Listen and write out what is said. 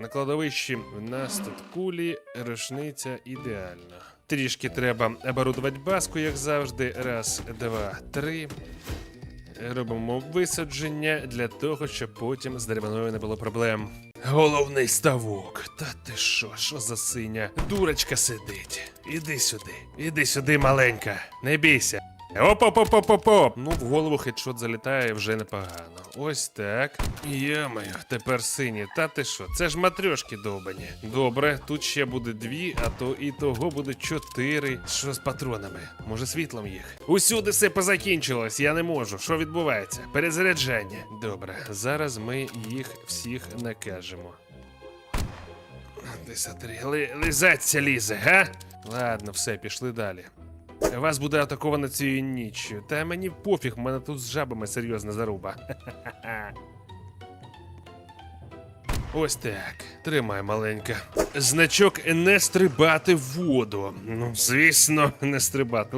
На кладовищі в нас тут кулі, рушниця ідеально. Трішки треба оборудувати баску, як завжди. Раз, два, три. Робимо висадження для того, щоб потім з деревиною не було проблем. Головний ставок. Та ти що, що за синя? Дурочка сидить. Іди сюди, іди сюди, маленька. Не бійся. Оп-оп-оп-оп-оп! Ну, в голову хедшот залітає вже непогано. Ось так. Йомаю, тепер сині. Та ти що? Це ж матрьошки довбані. Добре, тут ще буде дві, а то і того буде чотири. Що з патронами? Може, світлом їх? Усюди все позакінчилось, я не можу. Що відбувається? Перезаряджання. Добре, зараз ми їх всіх накажемо. Десятри, ли, лизаться лізе, га? Ладно, все, пішли далі. Вас буде атаковано цією ніччю. Та мені пофіг, в мене тут з жабами серйозна заруба. Ось так. Тримай, маленька. Значок не стрибати в воду. Ну, звісно, не стрибати.